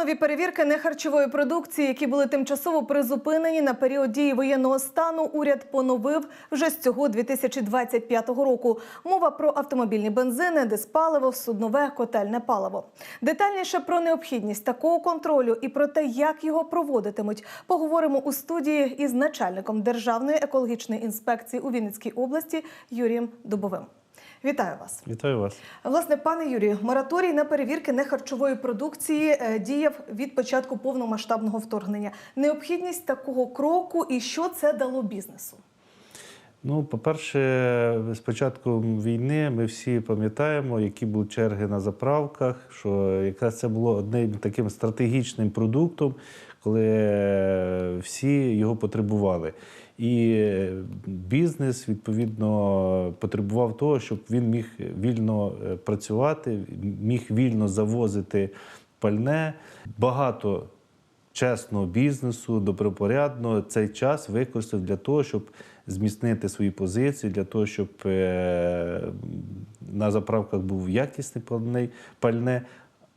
Планові перевірки нехарчової продукції, які були тимчасово призупинені на період дії воєнного стану, уряд поновив вже з цього 2025 року. Мова про автомобільні бензини, диспаливо, суднове, котельне паливо. Детальніше про необхідність такого контролю і про те, як його проводитимуть, поговоримо у студії із начальником Державної екологічної інспекції у Вінницькій області Юрієм Дубовим. Вітаю вас. Вітаю вас. Власне, пане Юрію, мораторій на перевірки нехарчової продукції е, діяв від початку повномасштабного вторгнення. Необхідність такого кроку і що це дало бізнесу? Ну, по-перше, з початком війни ми всі пам'ятаємо, які були черги на заправках, що якраз це було одним таким стратегічним продуктом, коли е, всі його потребували. І бізнес відповідно потребував того, щоб він міг вільно е, працювати, міг вільно завозити пальне. Багато чесного бізнесу, добропорядного цей час використав для того, щоб зміцнити свої позиції, для того, щоб е, на заправках був пальне, пальне.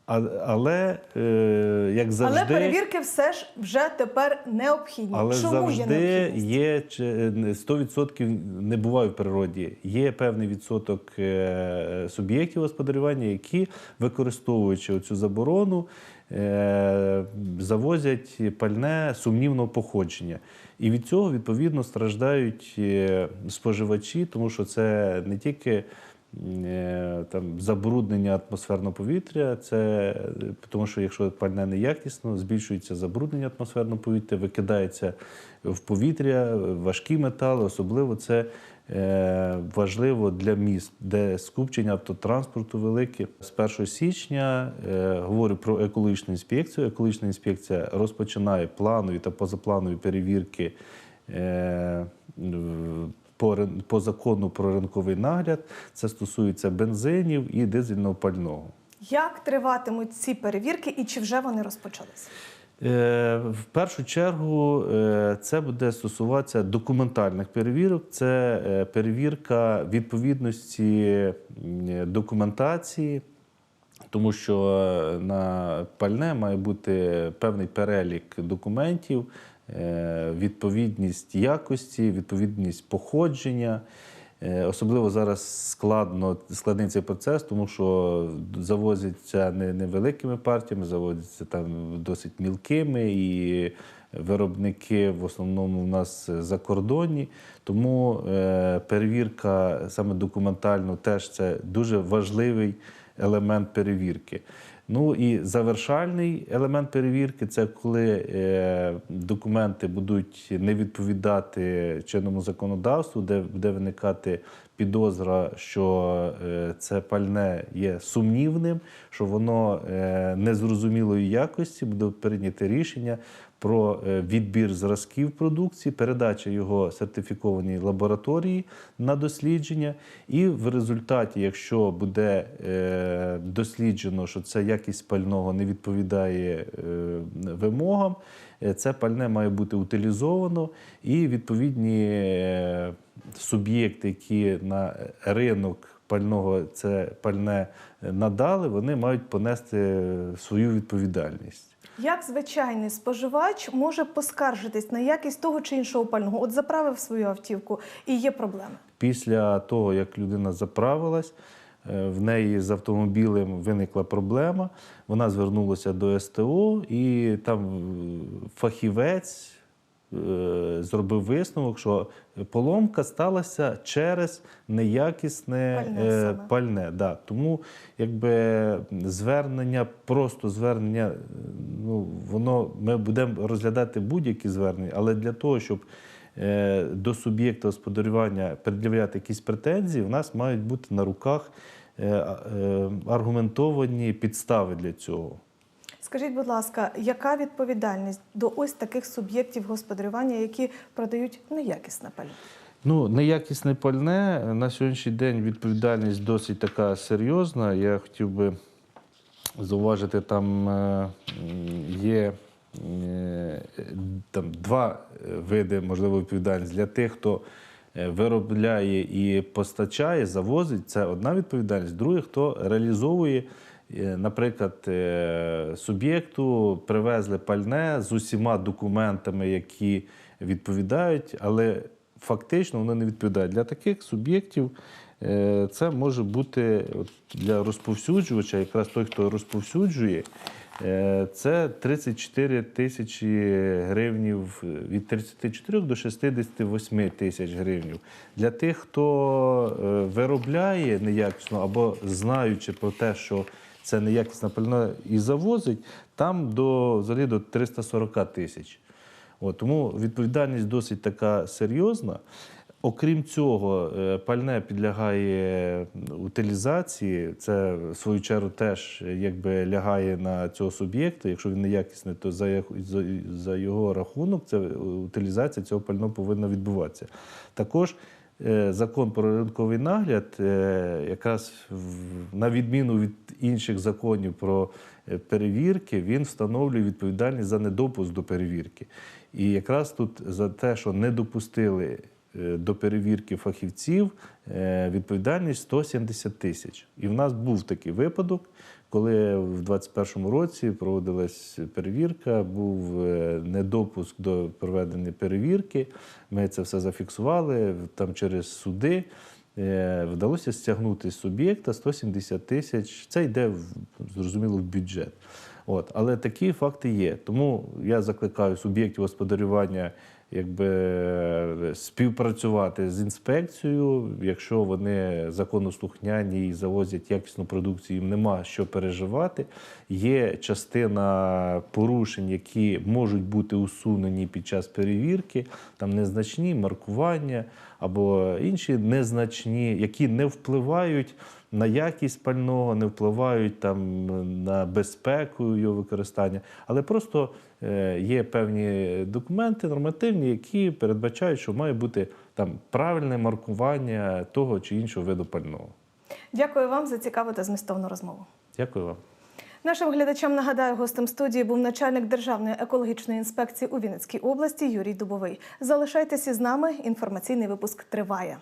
А- Але, е, як завжди, Але перевірки все ж вже тепер необхідні. але Чому є завжди необхідність? є чи- не- 100% не буває в природі. Є певний відсоток е, суб'єктів господарювання, які, використовуючи цю заборону, е, завозять пальне сумнівного походження. І від цього відповідно страждають е, споживачі, тому що це не тільки е, там забруднення атмосферного повітря, це е, тому, що якщо пальне неякісно, збільшується забруднення атмосферного повітря, викидається в повітря важкі метали, особливо це е, важливо для міст, де скупчення автотранспорту велике. З 1 січня е, говорю про екологічну інспекцію. Екологічна інспекція розпочинає планові та позапланові перевірки. По, по закону про ринковий нагляд це стосується бензинів і дизельного пального. Як триватимуть ці перевірки і чи вже вони розпочалися? Е, В першу чергу е, це буде стосуватися документальних перевірок. Це е, перевірка відповідності документації, тому що е, на пальне має бути певний перелік документів, е, відповідність якості, відповідність походження. Е, Особливо зараз складно складний цей процес, тому що завозяться не невеликими партіями, завозяться там досить мілкими і виробники в основному в нас закордонні. Тому перевірка саме документально теж це дуже важливий елемент перевірки. Ну і завершальний елемент перевірки це коли е, документи будуть не відповідати чинному законодавству, де буде виникати підозра, що е, це пальне є сумнівним, що воно е, незрозумілої якості, буде прийняти рішення про е, відбір зразків продукції, передача його сертифікованій лабораторії на дослідження. І в результаті, якщо буде досліджено, що ця якість пального не відповідає вимогам, це пальне має бути утилізовано, і відповідні суб'єкти, які на ринок пального це пальне надали, вони мають понести свою відповідальність. Як звичайний споживач може поскаржитись на якість того чи іншого пального? От заправив свою автівку і є проблеми. Після того, як людина заправилась, е, в неї з автомобілем виникла проблема. Вона звернулася до СТО, і там фахівець зробив висновок, що поломка сталася через неякісне Пальне е, пальне. Да. Тому якби звернення, просто звернення, е, ну воно ми будемо розглядати будь-які звернення, але для того, щоб е, до суб'єкта господарювання пред'являти якісь претензії, в нас мають бути на руках е, е, аргументовані підстави для цього. Скажіть, будь ласка, яка відповідальність до ось таких суб'єктів господарювання, які продають неякісне пальне? Ну, неякісне пальне на сьогоднішній день відповідальність досить така серйозна. Я хотів би зауважити, там е, є е, там два види можливо відповідальності для тих, хто е, виробляє і постачає, завозить. Це одна відповідальність. Друге, хто реалізовує наприклад, е, суб'єкту привезли пальне з усіма документами, які відповідають, але фактично воно не відповідає. Для таких суб'єктів е, це може бути для розповсюджувача, якраз той, хто розповсюджує, е, це 34 тисячі гривнів, е, від 34 до 68 тисяч гривнів. Для тих, хто е, виробляє неякісно або знаючи про те, що це неякісна пальна і завозить, там до, взагалі до 340 тисяч. От, тому відповідальність досить така серйозна. Окрім цього, е, пальне підлягає утилізації. Це в свою чергу теж якби лягає на цього суб'єкта. Якщо він неякісний, то за, за, його рахунок це утилізація цього пального повинна відбуватися. Також е, закон про ринковий нагляд, е, якраз на відміну від інших законів про е, перевірки, він встановлює відповідальність за недопуск до перевірки. І якраз тут за те, що не допустили е, до перевірки фахівців, е, відповідальність 170 тисяч. І в нас був такий випадок, коли в 2021 році проводилась перевірка, був е, недопуск до проведення перевірки. Ми це все зафіксували там через суди. Е, Вдалося стягнути з суб'єкта 170 тисяч. Це йде зрозуміло в бюджет. От, але такі факти є. Тому я закликаю суб'єктів господарювання якби співпрацювати з інспекцією, якщо вони законослухняні і завозять якісну продукцію, їм нема що переживати. Є частина порушень, які можуть бути усунені під час перевірки, там незначні маркування або інші незначні, які не впливають на якість пального, не впливають там на безпеку його використання, але просто е, є певні документи нормативні, які передбачають, що має бути там правильне маркування того чи іншого виду пального. Дякую вам за цікаву та змістовну розмову. Дякую вам. Нашим глядачам нагадаю, гостем студії був начальник Державної екологічної інспекції у Вінницькій області Юрій Дубовий. Залишайтеся з нами. Інформаційний випуск триває.